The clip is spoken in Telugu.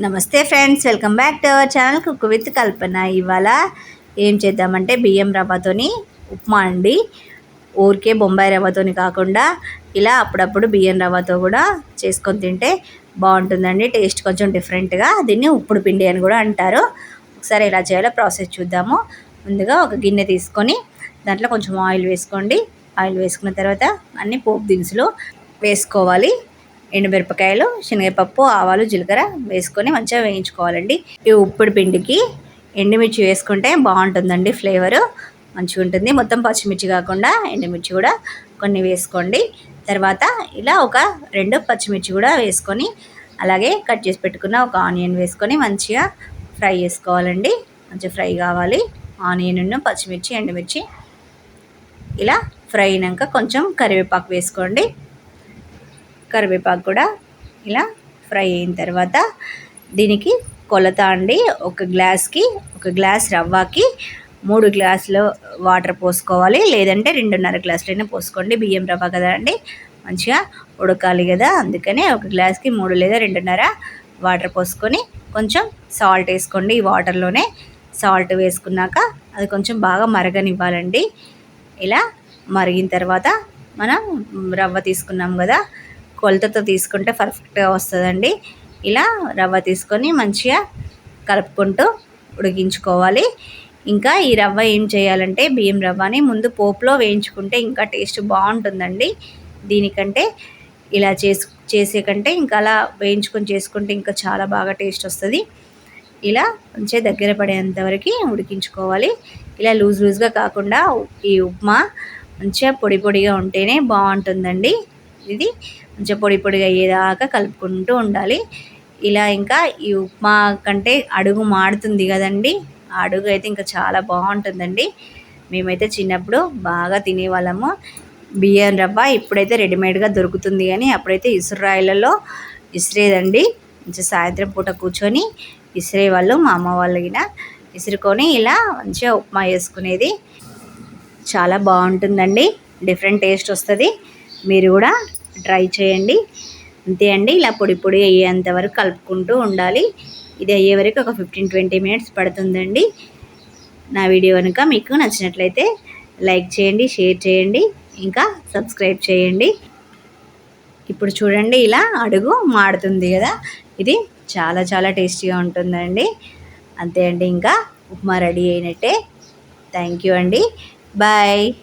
నమస్తే friends welcome back to our channel cook with Kalpana. ఇవాళ ఏం చేద్దామంటే బియ్యం రవ్వతోని ఉప్మా అండి. ఊరికే బొంబాయి రవ్వతోని కాకుండా ఇలా అప్పుడప్పుడు బియ్యం రవ్వతో కూడా చేసుకొని తింటే బాగుంటుందండి. టేస్ట్ కొంచెం డిఫరెంట్గా దీన్ని ఉప్పుడు పిండి అని కూడా అంటారు. ఒకసారి ఎలా చేయాలో ప్రాసెస్ చూద్దాము. ముందుగా ఒక గిన్నె తీసుకొని దాంట్లో కొంచెం ఆయిల్ వేసుకోండి. ఆయిల్ వేసుకున్న తర్వాత అన్ని పోపు దినుసులు వేసుకోవాలి. ఎండుమిరపకాయలు శనగపప్పు ఆవాలు జీలకర్ర వేసుకొని మంచిగా వేయించుకోవాలండి. ఈ ఉప్పుడు పిండికి ఎండుమిర్చి వేసుకుంటే బాగుంటుందండి ఫ్లేవరు. మంచిగా ఉంటుంది. మొత్తం పచ్చిమిర్చి కాకుండా ఎండుమిర్చి కూడా కొన్ని వేసుకోండి. తర్వాత ఇలా ఒక రెండు పచ్చిమిర్చి కూడా వేసుకొని అలాగే కట్ చేసి పెట్టుకున్న ఒక ఆనియన్ వేసుకొని మంచిగా ఫ్రై చేసుకోవాలండి. మంచిగా ఫ్రై కావాలి. ఆనియన్ పచ్చిమిర్చి ఎండుమిర్చి. ఇలా ఫ్రై అయినాక కొంచెం కరివేపాకు వేసుకోండి. కరివేపాకు కూడా ఇలా ఫ్రై అయిన తర్వాత దీనికి కొలత అండి. ఒక గ్లాస్కి ఒక గ్లాస్ రవ్వకి మూడు గ్లాసులు వాటర్ పోసుకోవాలి. లేదంటే రెండున్నర గ్లాసులైనా పోసుకోండి. బియ్యం రవ్వ కదా అండి. మంచిగా ఉడకాలి కదా. అందుకనే ఒక గ్లాస్కి మూడు లేదా రెండున్నర వాటర్ పోసుకొని కొంచెం సాల్ట్ వేసుకోండి. ఈ వాటర్లోనే సాల్ట్ వేసుకున్నాక అది కొంచెం బాగా మరగనివ్వాలండి. ఇలా మరిగిన తర్వాత మనం రవ్వ తీసుకున్నాం కదా కొలతతో తీసుకుంటే పర్ఫెక్ట్గా వస్తుందండి. ఇలా రవ్వ తీసుకొని మంచిగా కలుపుకుంటూ ఉడికించుకోవాలి. ఇంకా ఈ రవ్వ ఏం చేయాలంటే బియ్యం రవ్వని ముందు పోపులో వేయించుకుంటే ఇంకా టేస్ట్ బాగుంటుందండి. దీనికంటే ఇలా చేసు చేసే కంటే ఇంకా అలా వేయించుకొని చేసుకుంటే ఇంకా చాలా బాగా టేస్ట్ వస్తుంది. ఇలా మంచిగా దగ్గర పడేంతవరకు ఉడికించుకోవాలి. ఇలా లూజ్ లూజ్గా కాకుండా ఈ ఉప్మా మంచిగా పొడి పొడిగా ఉంటేనే బాగుంటుందండి. ఇది కొంచెం పొడి పొడిగా అయ్యేదాకా కలుపుకుంటూ ఉండాలి. ఇలా ఇంకా ఈ ఉప్మా కంటే అడుగు మాడుతుంది కదండి. ఆ అడుగు అయితే ఇంకా చాలా బాగుంటుందండి. మేమైతే చిన్నప్పుడు బాగా తినేవాళ్ళము. బియ్యం రవ్వ ఇప్పుడైతే రెడీమేడ్గా దొరుకుతుంది కానీ అప్పుడైతే ఇసురాయిలలో ఇసిరేదండి. మంచి సాయంత్రం పూట కూర్చొని ఇసిరేవాళ్ళు మా అమ్మ వాళ్ళగిన ఇసురుకొని ఇలా మంచిగా ఉప్మా వేసుకునేది చాలా బాగుంటుందండి. డిఫరెంట్ టేస్ట్ వస్తుంది. మీరు కూడా ట్రై చేయండి. అంతే అండి. ఇలా పొడి పొడి అయ్యేంత వరకు కలుపుకుంటూ ఉండాలి. ఇది అయ్యే వరకు ఒక ఫిఫ్టీన్ ట్వంటీ మినిట్స్ పడుతుందండి. నా వీడియో కనుక మీకు నచ్చినట్లయితే లైక్ చేయండి షేర్ చేయండి ఇంకా సబ్స్క్రైబ్ చేయండి. ఇప్పుడు చూడండి ఇలా అడుగు మాడుతుంది కదా. ఇది చాలా చాలా టేస్టీగా ఉంటుందండి. అంతే అండి. ఇంకా ఉప్మా రెడీ అయినట్టే. థ్యాంక్ యూ అండి. బాయ్.